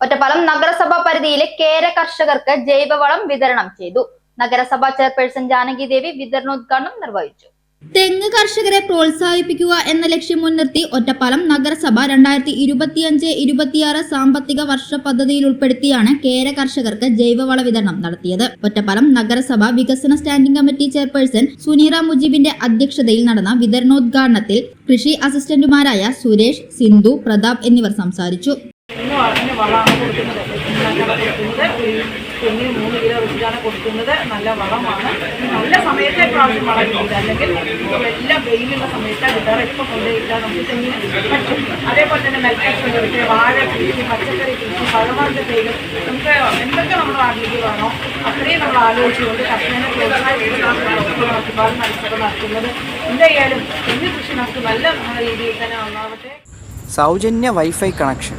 ഒറ്റപ്പാലം നഗരസഭാ പരിധിയിലെ കേര കർഷകർക്ക് ജൈവവളം വിതരണം ചെയ്തു. നഗരസഭാ ചെയർപേഴ്സൺ ജാനകി ദേവി വിതരണോദ്ഘാടനം നിർവഹിച്ചു. തെങ്ങ് കർഷകരെ പ്രോത്സാഹിപ്പിക്കുക എന്ന ലക്ഷ്യം മുൻനിർത്തി ഒറ്റപ്പാലം നഗരസഭ രണ്ടായിരത്തി ഇരുപത്തിയഞ്ച് ഇരുപത്തിയാറ് സാമ്പത്തിക വർഷ പദ്ധതിയിൽ ഉൾപ്പെടുത്തിയാണ് കേര കർഷകർക്ക് ജൈവവള വിതരണം നടത്തിയത്. ഒറ്റപ്പാലം നഗരസഭ വികസന സ്റ്റാൻഡിംഗ് കമ്മിറ്റി ചെയർപേഴ്സൺ സുനീറ മുജീബിന്റെ അധ്യക്ഷതയിൽ നടന്ന വിതരണോദ്ഘാടനത്തിൽ കൃഷി അസിസ്റ്റന്റുമാരായ സുരേഷ് സിന്ധു പ്രതാപ് എന്നിവർ സംസാരിച്ചു. ഇന്ന് വളർന്ന് വളമാണ് കൊടുക്കുന്നത് കൊടുക്കുന്നത് മൂന്ന് കിലോ വെച്ചിട്ടാണ് കൊടുക്കുന്നത്. നല്ല വളമാണ് നല്ല സമയത്തെ പ്രാവശ്യം വളം കിട്ടില്ല അല്ലെങ്കിൽ എല്ലാം വെയിലുള്ള സമയത്താണ് കിട്ടാറ് ഇപ്പം കൊണ്ടുപോയിട്ടാൽ നമുക്ക് തെങ്ങിന് പറ്റും. അതേപോലെ തന്നെ നെൽകൃഷി കൃഷി വാഴ കൃഷി പച്ചക്കറി കൃഷി പഴവർഗ തൈകൾ. നമുക്ക് എന്തൊക്കെ നമ്മുടെ നാട്ടിലേക്ക് വേണോ അത്രയും നമ്മൾ ആലോചിച്ചുകൊണ്ട് കർഷകനെ ഒറ്റപ്പാലം മത്സരം നടത്തുന്നത് എന്തായാലും തെങ്ങ് കൃഷി നമുക്ക് നല്ല രീതിയിൽ തന്നെ ഒന്നാമത്തെ സൗജന്യ വൈഫൈ കണക്ഷൻ.